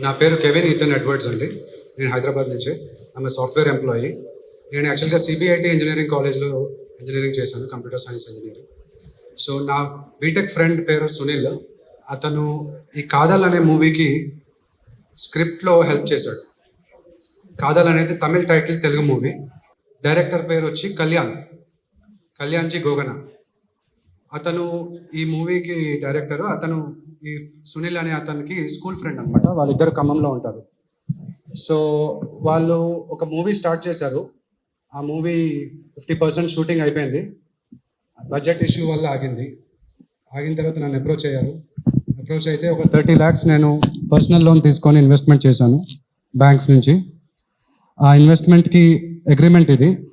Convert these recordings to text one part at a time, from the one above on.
నా పేరు Kevin Ethan Edwards అండి. నేను హైదరాబాద్ నుంచి. ఆమె సాఫ్ట్వేర్ ఎంప్లాయీ నేను యాక్చువల్గా సిబిఐటి ఇంజనీరింగ్ కాలేజ్లో ఇంజనీరింగ్ చేశాను కంప్యూటర్ సైన్స్ ఇంజనీరింగ్ సో నా బీటెక్ ఫ్రెండ్ పేరు సునీల్. అతను ఈ కాదల్ అనే మూవీకి స్క్రిప్ట్లో హెల్ప్ చేశాడు. కాదల్ అనేది Tamil title Telugu movie. Director పేరు వచ్చి కళ్యాణ్. కళ్యాణ్జీ గోగన. అతను ఈ మూవీకి డైరెక్టర్. అతను ఈ సునీల్ అనే అతనికి స్కూల్ ఫ్రెండ్ అనమాట వాళ్ళిద్దరు ఖమ్మంలో ఉంటారు. సో వాళ్ళు ఒక మూవీ స్టార్ట్ చేశారు. ఆ మూవీ ఫిఫ్టీ పర్సెంట్ షూటింగ్ అయిపోయింది. బడ్జెట్ ఇష్యూ వల్ల ఆగింది. ఆగిన తర్వాత నన్ను అప్రోచ్ అయ్యారు. అప్రోచ్ అయితే ఒక థర్టీ ల్యాక్స్ నేను పర్సనల్ లోన్ తీసుకొని ఇన్వెస్ట్మెంట్ చేశాను బ్యాంక్స్ నుంచి. ఆ ఇన్వెస్ట్మెంట్కి అగ్రిమెంట్ ఇది.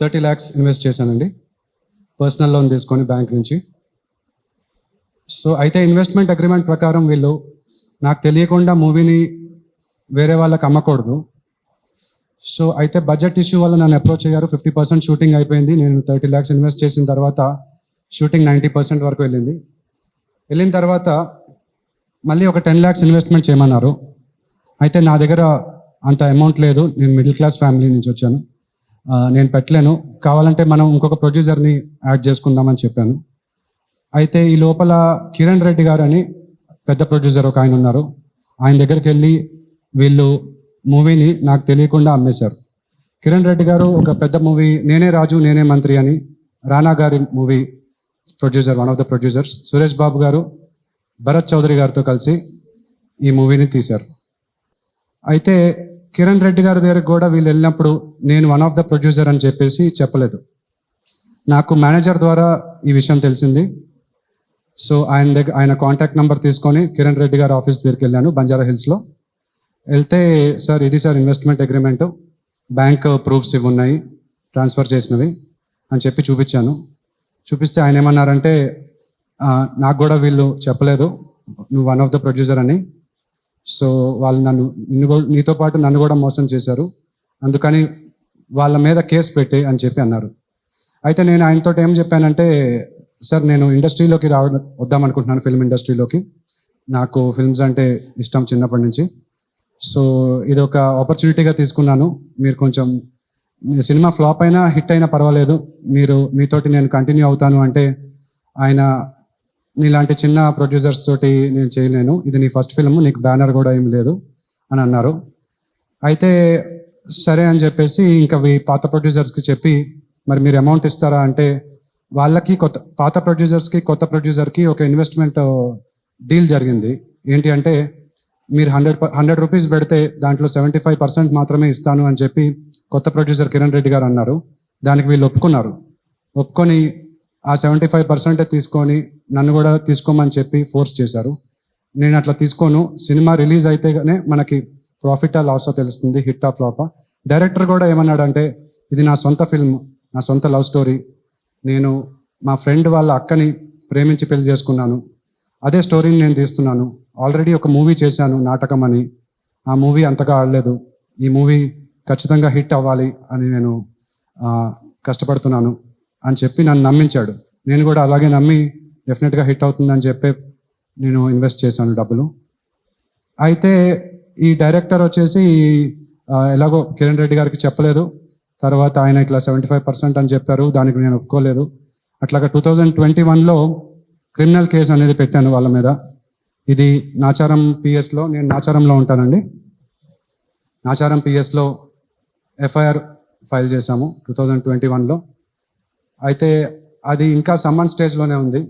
థర్టీ ల్యాక్స్ ఇన్వెస్ట్ చేశానండి. పర్సనల్ లోన్ తీసుకొని బ్యాంక్ నుంచి. సో అయితే ఇన్వెస్ట్మెంట్ అగ్రిమెంట్ ప్రకారం వీళ్ళు నాకు తెలియకుండా మూవీని వేరే వాళ్ళకి అమ్మకూడదు. సో అయితే బడ్జెట్ ఇష్యూ వల్ల నన్ను అప్రోచ్ అయ్యారు. ఫిఫ్టీ పర్సెంట్ షూటింగ్ అయిపోయింది. నేను థర్టీ ల్యాక్స్ ఇన్వెస్ట్ చేసిన తర్వాత షూటింగ్ నైంటీ పర్సెంట్ వరకు వెళ్ళింది. వెళ్ళిన తర్వాత మళ్ళీ ఒక టెన్ ల్యాక్స్ ఇన్వెస్ట్మెంట్ చేయమన్నారు. అయితే నా దగ్గర అంత అమౌంట్ లేదు. నేను మిడిల్ క్లాస్ ఫ్యామిలీ నుంచి వచ్చాను. నేను పెట్టలేను. కావాలంటే మనం ఇంకొక ప్రొడ్యూసర్ని యాడ్ చేసుకుందామని చెప్పాను. అయితే ఈ లోపల కిరణ్ రెడ్డి గారు అని పెద్ద ప్రొడ్యూసర్ ఒక ఆయన ఉన్నారు. ఆయన దగ్గరికి వెళ్ళి వీళ్ళు మూవీని నాకు తెలియకుండా అమ్మేశారు. కిరణ్ రెడ్డి గారు ఒక పెద్ద మూవీ నేనే రాజు నేనే మంత్రి అని రానా గారి movie producer one of the producers. Suresh Babu గారు భరత్ చౌదరి గారితో కలిసి ఈ మూవీని తీశారు. అయితే కిరణ్ రెడ్డి గారి దగ్గర కూడా వీళ్ళు వెళ్ళినప్పుడు నేను వన్ ఆఫ్ ద ప్రొడ్యూసర్ అని చెప్పేసి చెప్పలేదు. నాకు మేనేజర్ ద్వారా ఈ విషయం తెలిసింది. సో ఆయన దగ్గర ఆయన కాంటాక్ట్ నెంబర్ తీసుకొని కిరణ్ రెడ్డి గారి ఆఫీస్ దగ్గరికి వెళ్ళాను బంజారా హిల్స్లో వెళ్తే సార్ ఇది sir investment agreement bank proofs ఇవి ఉన్నాయి ట్రాన్స్ఫర్ చేసినవి అని చెప్పి చూపించాను. చూపిస్తే ఆయన ఏమన్నారంటే నాకు కూడా వీళ్ళు చెప్పలేదు. నువ్వు వన్ ఆఫ్ ద ప్రొడ్యూసర్ అని. సో వాళ్ళు నన్ను నిన్ను కూడా నీతో పాటు నన్ను కూడా మోసం చేశారు. అందుకని వాళ్ళ మీద కేసు పెట్టి అని చెప్పి అన్నారు. అయితే నేను ఆయనతో ఏం చెప్పానంటే సార్ నేను ఇండస్ట్రీలోకి రావడం వద్దాం అనుకుంటున్నాను ఫిల్మ్ ఇండస్ట్రీలోకి. నాకు ఫిల్మ్స్ అంటే ఇష్టం చిన్నప్పటి నుంచి. సో ఇది ఒక ఆపర్చునిటీగా తీసుకున్నాను. మీరు కొంచెం మీ సినిమా ఫ్లాప్ అయినా హిట్ అయినా పర్వాలేదు. మీరు మీతోటి నేను కంటిన్యూ అవుతాను అంటే ఆయన నీలాంటి చిన్న ప్రొడ్యూసర్స్ తోటి నేను చేయలేను. ఇది నీ ఫస్ట్ ఫిల్మ్ నీకు బ్యానర్ కూడా ఏం లేదు అని అన్నారు. అయితే సరే అని చెప్పేసి ఇంకా పాత ప్రొడ్యూసర్స్కి చెప్పి మరి మీరు అమౌంట్ ఇస్తారా? అంటే వాళ్ళకి కొత్త పాత ప్రొడ్యూసర్స్కి కొత్త ప్రొడ్యూసర్కి ఒక ఇన్వెస్ట్మెంట్ డీల్ జరిగింది. ఏంటి అంటే మీరు హండ్రెడ్ హండ్రెడ్ రూపీస్ పెడితే దాంట్లో సెవెంటీ ఫైవ్ పర్సెంట్ మాత్రమే ఇస్తాను అని చెప్పి కొత్త ప్రొడ్యూసర్ కిరణ్ రెడ్డి గారు అన్నారు. దానికి వీళ్ళు ఒప్పుకున్నారు. ఒప్పుకొని ఆ సెవెంటీ ఫైవ్ పర్సెంటే తీసుకొని నన్ను కూడా తీసుకోమని చెప్పి ఫోర్స్ చేశారు. నేను అట్లా తీసుకోను. సినిమా రిలీజ్ అయితేనే మనకి ప్రాఫిట్ ఆ తెలుస్తుంది హిట్ ఆఫ్ ఫ్లాపా. డైరెక్టర్ కూడా ఏమన్నాడంటే ఇది నా సొంత ఫిల్మ్ నా సొంత లవ్ స్టోరీ. నేను మా ఫ్రెండ్ వాళ్ళ అక్కని ప్రేమించి పెళ్ళి చేసుకున్నాను. అదే స్టోరీని నేను తీస్తున్నాను. ఆల్రెడీ ఒక మూవీ చేశాను నాటకం అని. ఆ మూవీ అంతగా ఆడలేదు. ఈ మూవీ ఖచ్చితంగా హిట్ అవ్వాలి అని నేను కష్టపడుతున్నాను అని చెప్పి నన్ను నమ్మించాడు. నేను కూడా అలాగే నమ్మి డెఫినెట్గా హిట్ అవుతుందని చెప్పి నేను ఇన్వెస్ట్ చేశాను డబ్బులు. అయితే ఈ డైరెక్టర్ వచ్చేసి ఎలాగో కిరణ్ రెడ్డి గారికి చెప్పలేదు. తర్వాత ఆయన ఇట్లా సెవెంటీ ఫైవ్ పర్సెంట్ అని చెప్పారు దానికి నేను ఒప్పుకోలేదు. అట్లాగా టూ థౌజండ్ ట్వంటీ వన్లో క్రిమినల్ కేసు అనేది పెట్టాను వాళ్ళ మీద. ఇది నాచారం పిఎస్లో నేను నాచారంలో ఉంటానండి. నాచారం పిఎస్లో ఎఫ్ఐఆర్ ఫైల్ చేశాము టూ థౌజండ్ ట్వంటీ వన్లో. అయితే అది ఇంకా సమ్మన్ స్టేజ్లోనే ఉంది.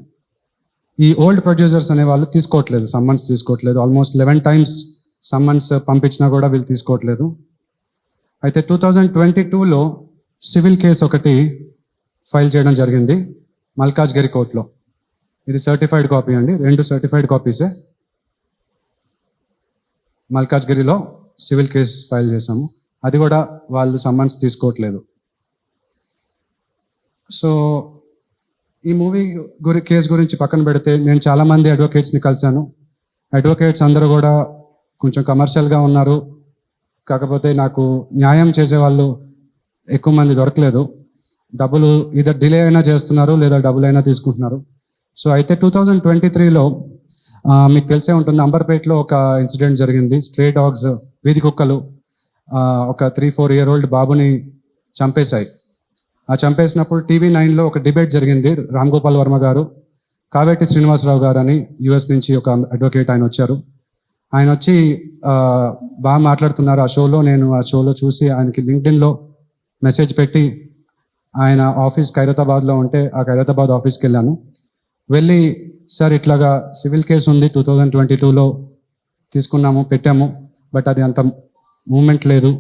ఈ ఓల్డ్ ప్రొడ్యూసర్స్ అనే వాళ్ళు తీసుకోవట్లేదు. సమ్మన్స్ తీసుకోవట్లేదు. ఆల్మోస్ట్ లెవెన్ టైమ్స్ సమ్మన్స్ పంపించినా కూడా వీళ్ళు తీసుకోవట్లేదు. అయితే టూ థౌజండ్ ట్వంటీ టూలో సివిల్ కేసు ఒకటి ఫైల్ చేయడం జరిగింది. మల్కాజ్గిరి కోర్టులో. ఇది సర్టిఫైడ్ కాపీ అండి. రెండు సర్టిఫైడ్ కాపీసే మల్కాజ్గిరిలో సివిల్ కేసు ఫైల్ చేశాము. అది కూడా వాళ్ళు సమ్మన్స్ తీసుకోవట్లేదు. సో ఈ మూవీ గురి కేసు గురించి పక్కన పెడితే నేను చాలా మంది అడ్వకేట్స్ని కలిశాను. అడ్వకేట్స్ అందరూ కూడా కొంచెం కమర్షియల్గా ఉన్నారు. కాకపోతే నాకు న్యాయం చేసే వాళ్ళు ఎక్కువ మంది దొరకలేదు. డబ్బులు ఇదర్ డిలే అయినా చేస్తున్నారు లేదా డబ్బులు అయినా తీసుకుంటున్నారు. సో అయితే టూ థౌజండ్ ట్వంటీ త్రీలో మీకు తెలిసే ఉంటుంది అంబర్పేటలో ఒక ఇన్సిడెంట్ జరిగింది. స్ట్రే డాగ్స్ వీధి కుక్కలు ఒక త్రీ ఫోర్ ఇయర్ ఓల్డ్ బాబుని చంపేశాయి. ఆ చంపేసినప్పుడు టీవీ నైన్లో ఒక డిబేట్ జరిగింది రామ్ గోపాల్ వర్మ గారు. కావేటి శ్రీనివాసరావు గారు అని యుఎస్ నుంచి ఒక అడ్వకేట్ ఆయన వచ్చారు. ఆయన వచ్చి బాగా మాట్లాడుతున్నారు ఆ షోలో నేను ఆ షోలో చూసి ఆయనకి లింక్డ్ఇన్లో మెసేజ్ పెట్టి ఆయన ఆఫీస్ ఖైరతాబాద్లో ఉంటే ఆ ఖైరతాబాద్ ఆఫీస్కి వెళ్ళాను. వెళ్ళి సార్ ఇట్లాగా సివిల్ కేసు ఉంది టూ థౌజండ్ ట్వంటీ టూలో తీసుకున్నాము పెట్టాము బట్ అది అంత మూమెంట్ లేదు.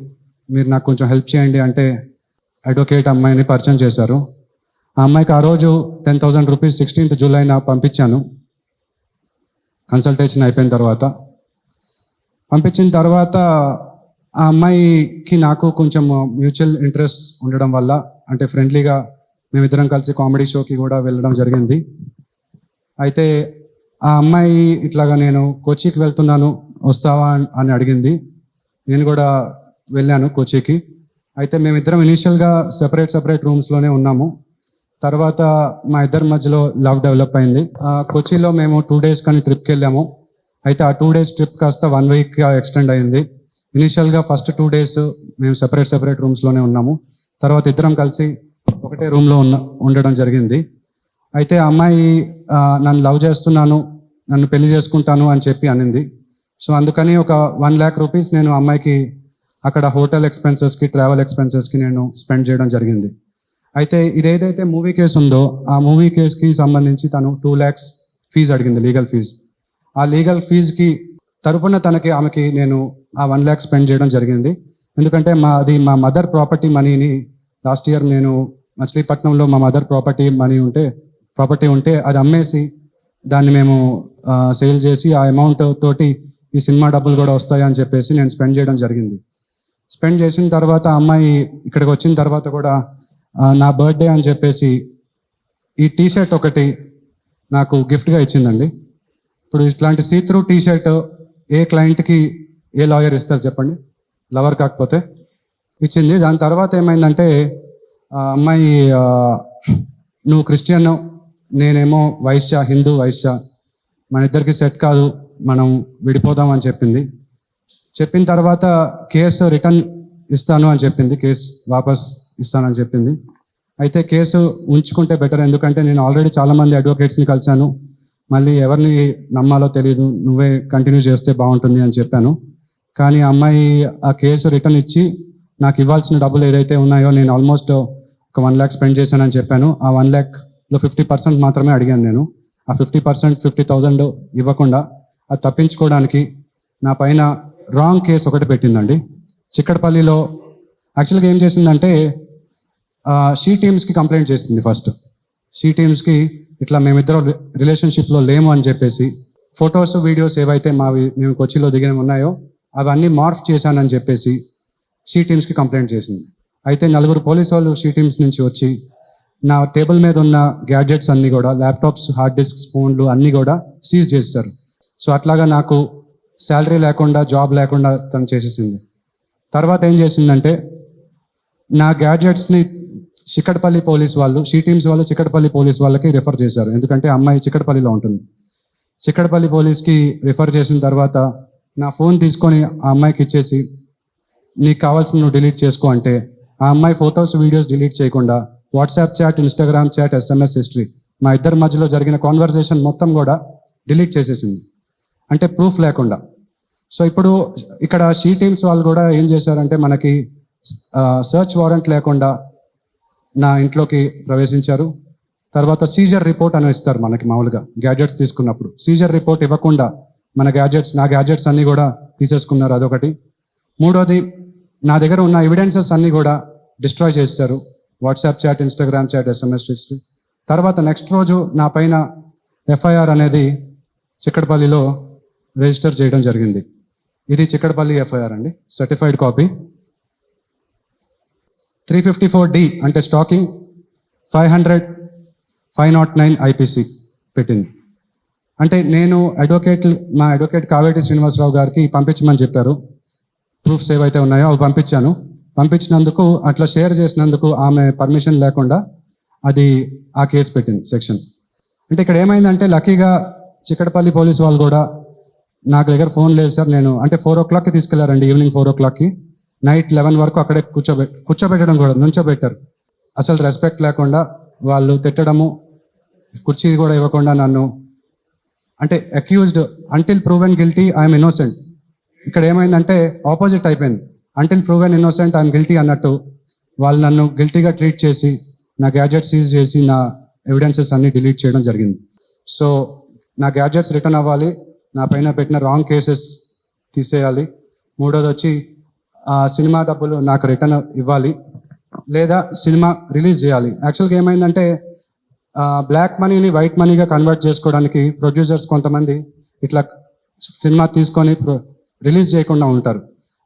మీరు నాకు కొంచెం హెల్ప్ చేయండి అంటే అడ్వకేట్ అమ్మాయిని పరిచయం చేశారు. ఆ అమ్మాయికి ఆ రోజు టెన్ థౌసండ్ రూపీస్ సిక్స్టీన్త్ జూలైన పంపించాను. కన్సల్టేషన్ అయిపోయిన తర్వాత. పంపించిన తర్వాత ఆ అమ్మాయికి నాకు కొంచెం మ్యూచువల్ ఇంట్రెస్ట్ ఉండడం వల్ల అంటే ఫ్రెండ్లీగా మేమిద్దరం కలిసి కామెడీ షోకి కూడా వెళ్ళడం జరిగింది. అయితే ఆ అమ్మాయి ఇట్లాగా నేను కోచికి వెళ్తున్నాను వస్తావా అని- అని అడిగింది. నేను కూడా వెళ్ళాను కోచికి అయితే మేమిద్దరం ఇనీషియల్గా సెపరేట్ సెపరేట్ రూమ్స్లోనే ఉన్నాము. తర్వాత మా ఇద్దరి మధ్యలో లవ్ డెవలప్ అయింది. కొచ్చిలో మేము టూ డేస్ కానీ ట్రిప్కి వెళ్ళాము అయితే ఆ టూ డేస్ ట్రిప్ కాస్త వన్ వీక్గా ఎక్స్టెండ్ అయింది. ఇనీషియల్గా ఫస్ట్ టూ డేస్ మేము సెపరేట్ సెపరేట్ రూమ్స్లోనే ఉన్నాము. తర్వాత ఇద్దరం కలిసి ఒకటే రూమ్లో ఉన్న ఉండడం జరిగింది. అయితే ఆ అమ్మాయి నన్ను లవ్ చేస్తున్నాను నన్ను పెళ్ళి చేసుకుంటాను అని చెప్పి అనింది. సో అందుకని ఒక వన్ ల్యాక్ రూపీస్ నేను అమ్మాయికి అక్కడ హోటల్ ఎక్స్పెన్సెస్కి ట్రావెల్ ఎక్స్పెన్సెస్కి నేను స్పెండ్ చేయడం జరిగింది. అయితే ఇదేదైతే మూవీ కేసు ఉందో ఆ మూవీ కేసుకి సంబంధించి తను టూ ల్యాక్స్ ఫీజు అడిగింది లీగల్ ఫీజు ఆ లీగల్ ఫీజుకి తరపున తనకి ఆమెకి నేను ఆ వన్ ల్యాక్ స్పెండ్ చేయడం జరిగింది. ఎందుకంటే మా అది మా మదర్ ప్రాపర్టీ మనీని లాస్ట్ ఇయర్ నేను మచిలీపట్నంలో మా మదర్ ప్రాపర్టీ మనీ ఉంటే ప్రాపర్టీ ఉంటే అది అమ్మేసి దాన్ని మేము సేల్ చేసి ఆ అమౌంట్ తోటి ఈ సినిమా డబ్బులు కూడా వస్తాయని చెప్పేసి నేను స్పెండ్ చేయడం జరిగింది. స్పెండ్ చేసిన తర్వాత అమ్మాయి ఇక్కడికి వచ్చిన తర్వాత కూడా నా బర్త్డే అని చెప్పేసి ఈ టీ షర్ట్ ఒకటి నాకు గిఫ్ట్గా ఇచ్చిందండి. ఇప్పుడు ఇట్లాంటి see through T shirt a క్లయింట్కి ఏ లాయర్ ఇస్తారు చెప్పండి? లవర్ కాకపోతే ఇచ్చింది. దాని తర్వాత ఏమైందంటే అమ్మాయి నువ్వు క్రిస్టియన్ నేనేమో వైశ్య హిందూ వైశ్య మన ఇద్దరికి సెట్ కాదు మనం విడిపోదాం అని చెప్పింది. చెప్పిన తర్వాత కేసు రిటర్న్ ఇస్తాను అని చెప్పింది కేసు వాపస్ ఇస్తానని చెప్పింది. అయితే కేసు ఉంచుకుంటే బెటర్ ఎందుకంటే నేను ఆల్రెడీ చాలా మంది అడ్వకేట్స్ని కలిశాను. మళ్ళీ ఎవరిని నమ్మాలో తెలియదు నువ్వే కంటిన్యూ చేస్తే బాగుంటుంది అని చెప్పాను. కానీ ఆ అమ్మాయి ఆ కేసు రిటర్న్ ఇచ్చి నాకు ఇవ్వాల్సిన డబ్బులు ఏదైతే ఉన్నాయో నేను ఆల్మోస్ట్ ఒక వన్ ల్యాక్ స్పెండ్ చేశానని చెప్పాను. ఆ వన్ ల్యాక్లో ఫిఫ్టీ పర్సెంట్ మాత్రమే అడిగాను నేను. ఆ ఫిఫ్టీ పర్సెంట్ ఫిఫ్టీ థౌజండ్ ఇవ్వకుండా అది తప్పించుకోవడానికి నా పైన రాంగ్ కేసు ఒకటి పెట్టిందండి. చిక్కడపల్లిలో యాక్చువల్గా ఏం చేసిందంటే షీ టీమ్స్కి కంప్లైంట్ చేసింది ఫస్ట్ షీ టీమ్స్కి ఇట్లా మేమిద్దరం రిలేషన్షిప్లో లేము అని చెప్పేసి ఫొటోస్ వీడియోస్ ఏవైతే మావి మేము కొచ్చిలో దిగిన ఉన్నాయో అవన్నీ మార్ఫ్ చేశానని చెప్పేసి షీ టీమ్స్కి కంప్లైంట్ చేసింది. అయితే నలుగురు పోలీస్ వాళ్ళు షీ టీమ్స్ నుంచి వచ్చి నా టేబుల్ మీద ఉన్న గ్యాడ్జెట్స్ అన్నీ కూడా ల్యాప్టాప్స్ హార్డ్ డిస్క్స్ ఫోన్లు అన్నీ కూడా సీజ్ చేస్తారు సో అట్లాగా నాకు శాలరీ లేకుండా జాబ్ లేకుండా తను చేసేసింది. తర్వాత ఏం చేసిందంటే నా గ్యాడ్జెట్స్ని చిక్కడపల్లి పోలీస్ వాళ్ళు షీ టీమ్స్ వాళ్ళు చిక్కడపల్లి పోలీస్ వాళ్ళకి రిఫర్ చేశారు. ఎందుకంటే అమ్మాయి చిక్కడపల్లిలో ఉంటుంది. చిక్కడపల్లి పోలీస్కి రిఫర్ చేసిన తర్వాత నా ఫోన్ తీసుకొని ఆ అమ్మాయికి ఇచ్చేసి నీకు కావాల్సిన నువ్వు డిలీట్ చేసుకో అంటే ఆ అమ్మాయి ఫొటోస్ వీడియోస్ డిలీట్ చేయకుండా WhatsApp chat Instagram chat SMS history మా ఇద్దరి మధ్యలో జరిగిన కాన్వర్జేషన్ మొత్తం కూడా డిలీట్ చేసేసింది. అంటే ప్రూఫ్ లేకుండా. సో ఇప్పుడు ఇక్కడ షీ టీమ్స్ వాళ్ళు కూడా ఏం చేశారంటే మనకి సర్చ్ వారెంట్ లేకుండా నా ఇంట్లోకి ప్రవేశించారు. తర్వాత సీజర్ రిపోర్ట్ అని ఇస్తారు మనకి మామూలుగా గ్యాడ్జెట్స్ తీసుకున్నప్పుడు. సీజర్ రిపోర్ట్ ఇవ్వకుండా మన గ్యాడ్జెట్స్ నా గ్యాడ్జెట్స్ అన్నీ కూడా తీసేసుకున్నారు అదొకటి. మూడోది నా దగ్గర ఉన్న ఎవిడెన్సెస్ అన్నీ కూడా డిస్ట్రాయ్ చేస్తారు. WhatsApp chat Instagram chat SMS history తర్వాత నెక్స్ట్ రోజు నా పైన ఎఫ్ఐఆర్ అనేది చిక్కడపల్లిలో రిజిస్టర్ చేయడం జరిగింది. ఇది చిక్కడపల్లి ఎఫ్ఐఆర్ అండి. Certified copy three fifty four D అంటే stalking five hundred five not nine IPC పెట్టింది. అంటే నేను అడ్వకేట్ మా అడ్వకేట్ కావేటి శ్రీనివాసరావు గారికి పంపించమని చెప్పారు. ప్రూఫ్స్ ఏవైతే ఉన్నాయో అవి పంపించాను. పంపించినందుకు అట్లా షేర్ చేసినందుకు ఆమె పర్మిషన్ లేకుండా అది ఆ కేసు పెట్టింది సెక్షన్ అంటే ఇక్కడ ఏమైందంటే లక్కీగా చిక్కడపల్లి పోలీస్ వాళ్ళు కూడా నాకు దగ్గర ఫోన్ లేదు సార్ నేను అంటే ఫోర్ ఓ క్లాక్కి తీసుకెళ్ళారండి ఈవినింగ్ ఫోర్ ఓ క్లాక్కి. నైట్ లెవెన్ వరకు అక్కడే కూర్చోబె కూర్చోబెట్టడం కూడా నుంచోబెట్టారు. అసలు రెస్పెక్ట్ లేకుండా వాళ్ళు తిట్టడము కుర్చీ కూడా ఇవ్వకుండా నన్ను అంటే accused until proven guilty I'm innocent ఇక్కడ ఏమైందంటే ఆపోజిట్ అయిపోయింది. Until proven innocent I'm guilty అన్నట్టు వాళ్ళు నన్ను గిల్టీగా ట్రీట్ చేసి నా గ్యాడ్జెట్ సీజ్ చేసి నా ఎవిడెన్సెస్ అన్ని డిలీట్ చేయడం జరిగింది. సో నా గ్యాడ్జెట్స్ రిటర్న్ అవ్వాలి. నా పైన పెట్టిన రాంగ్ కేసెస్ తీసేయాలి. మూడోది వచ్చి ఆ సినిమా డబ్బులు నాకు రిటర్న్ ఇవ్వాలి. లేదా సినిమా రిలీజ్ చేయాలి. యాక్చువల్గా ఏమైందంటే బ్లాక్ మనీని వైట్ మనీగా కన్వర్ట్ చేసుకోవడానికి ప్రొడ్యూసర్స్ కొంతమంది ఇట్లా సినిమా తీసుకొని రిలీజ్ చేయకుండా ఉంటారు.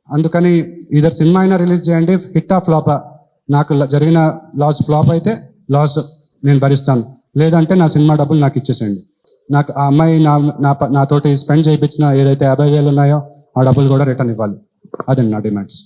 అందుకని ఇద్దరు సినిమా అయినా రిలీజ్ చేయండి హిట్ ఆ ఫ్లాపా నాకు జరిగిన లాస్ ఫ్లాప్ అయితే లాస్ నేను భరిస్తాను. లేదంటే నా సినిమా డబ్బులు నాకు ఇచ్చేసేయండి. నాకు ఆ అమ్మాయి నా నా నాతోటి స్పెండ్ చేయించిన ఏదైతే యాభై వేలు ఉన్నాయో ఆ డబ్బులు కూడా రిటర్న్ ఇవ్వాలి. అదండి నా డిమాండ్స్